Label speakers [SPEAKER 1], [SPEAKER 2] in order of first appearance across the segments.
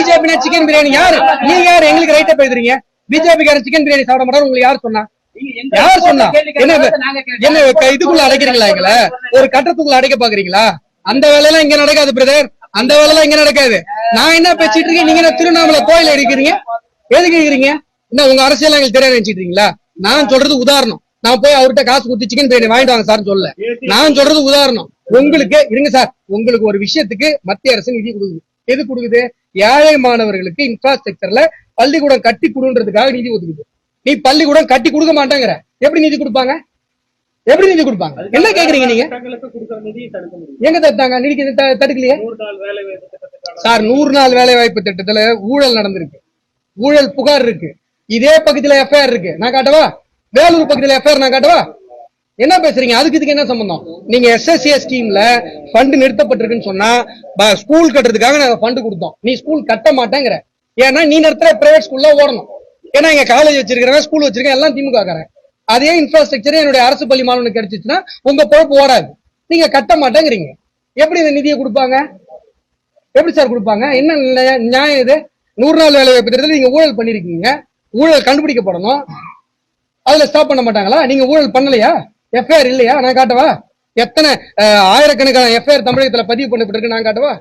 [SPEAKER 1] BJP chicken biryani யாரு? நீங்க யாரு? எங்களுக்கு ரைட்டா பேசுறீங்க. பிஜேபி காரன் சிக்கன் பிரியாணி சாப்பிட மாட்டாரு. உங்களுக்கு யார் சொன்னா? யார் சொன்னா? என்ன என்ன இதுக்குள்ள அடைக்கிறீங்களா எங்களை? ஒரு கட்டத்துக்குள்ள அடைக்க பாக்குறீங்களா? அந்த வேலையெல்லாம் இங்க நடக்காது பிரதர் அந்த வேலையெல்லாம் இங்க நடக்காது. நான் என்ன பேசிட்டு இருக்கேன்? நீங்க என்ன திருவண்ணாமலை கோயில இருக்கிறீங்க? எதுக்கு இருக்கிறீங்க? என்ன உங்க அரசியல் எங்களுக்கு தெரியாது நினைச்சிட்டு நான் சொல்றது உதாரணம். நான் போய் அவர்கிட்ட காசு கொடுத்து சிக்கன் பிரியாணி வாங்கிட்டு வாங்க சார் சொல்ல நான் சொல்றது உதாரணம். உங்களுக்கு இருங்க சார் உங்களுக்கு ஒரு விஷயத்துக்கு மத்திய அரசு நிதி கொடுக்குது. எது கொடுக்குது? ஏழை மாணவர்களுக்கு இன்ஃப்ராஸ்ட்ரக்சர்ல பள்ளிக்கூடம் கட்டி கொடுன்றதுக்காக நிதி ஒதுக்குது. நீ பள்ளிக்கூடம் கட்டி கொடுக்க மாட்டேங்கிற. எப்படி நிதி கொடுப்பாங்க? எப்படி நிதி கொடுப்பாங்க? என்ன கேக்குறீங்க நீங்க? எங்க தட்டாங்க நிதிக்கு இது த- தடுக்கலையே? சார் நூறு நாள் வேலை வாய்ப்பு திட்டத்துல ஊழல் நடந்திருக்கு. ஊழல் புகார் இருக்கு. இதே பக்கத்துல எஃப்ஐஆர் இருக்கு. நான் காட்டவா? வேலூர் பக்கத்துல எஃப்ஐஆர் நான் காட்டவா? என்ன பேசுறீங்க? அதுக்கு இதுக்கு என்ன சம்பந்தம்? நீங்க எஸ்எஸ்ஏ ஸ்கீம்ல ஃபண்ட் நிறுத்தப்பட்டிருக்குன்னு சொன்னா ஸ்கூல் கட்டுறதுக்காக நாங்க ஃபண்ட் கொடுத்தோம். நீ ஸ்கூல் கட்ட மாட்டேங்கிற. ஏன்னா நீ நடத்துற பிரைவேட் ஸ்கூல்ல ஓடணும். ஏன்னா இங்க காலேஜ் வச்சிருக்கிறவன் ஸ்கூல் வச்சிருக்கேன் எல்லாம் திமுக காரன் அதே இன்ஃப்ராஸ்ட்ரக்சர் என்னுடைய அரசு பள்ளி மாணவனுக்கு கிடைச்சிச்சுன்னா உங்க பொழப்பு ஓடாது. நீங்க கட்ட மாட்டேங்கிறீங்க. எப்படி இந்த நிதியை கொடுப்பாங்க? எப்படி சார் கொடுப்பாங்க? என்ன நியாயம் இது? நூறு நாள் வேலை வாய்ப்பு திட்டத்தில் நீங்க ஊழல் பண்ணிருக்கீங்க. ஊழல் கண்டுபிடிக்கப்படணும். அதுல ஸ்டாப் பண்ண மாட்டாங்களா? நீங்க ஊழல் பண்ணலையா? எஃப்ஐஆர் இல்லையா? நான் காட்டவா? எத்தனை ஆயிரக்கணக்கான எஃப்ஐஆர் தமிழகத்துல பதிவு பண்ணப்பட்டிருக்கு நான் காட்டவா?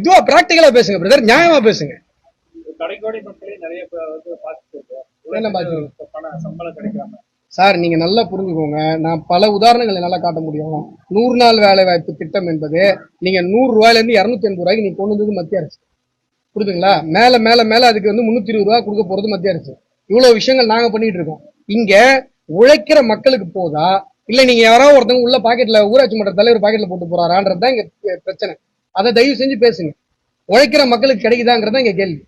[SPEAKER 1] இதுவா பிராக்டிகலா பேசுங்க பிரதர் நியாயமா பேசுங்க. சார் நீங்க நல்லா புரிஞ்சுக்கோங்க. நான் பல உதாரணங்களை நல்லா காட்ட முடியும். நூறு நாள் வேலை வாய்ப்பு திட்டம் என்பது நீங்க நூறு ரூபாயில இருந்து இருநூத்தி எண்பது ரூபாய்க்கு நீங்க கொண்டு வந்தது மத்திய அரசு. புரியுதுங்களா மேல மேல மேல அதுக்கு வந்து முன்னூத்தி இருபது ரூபாய் கொடுக்க போறது மத்திய அரசு. இவ்வளவு விஷயங்கள் நாங்க பண்ணிட்டு இருக்கோம். இங்க உழைக்கிற மக்களுக்கு போதா? இல்ல நீங்க யாரோ ஒருத்தவங்க உள்ள பாக்கெட்ல ஊராட்சி மன்ற தலைவர் பாக்கெட்ல போட்டு போறாரான்றதுதான் இங்க பிரச்சனை. அதை தயவு செஞ்சு பேசுங்க. உழைக்கிற மக்களுக்கு கிடைக்குதாங்கிறதா இங்க கேள்வி.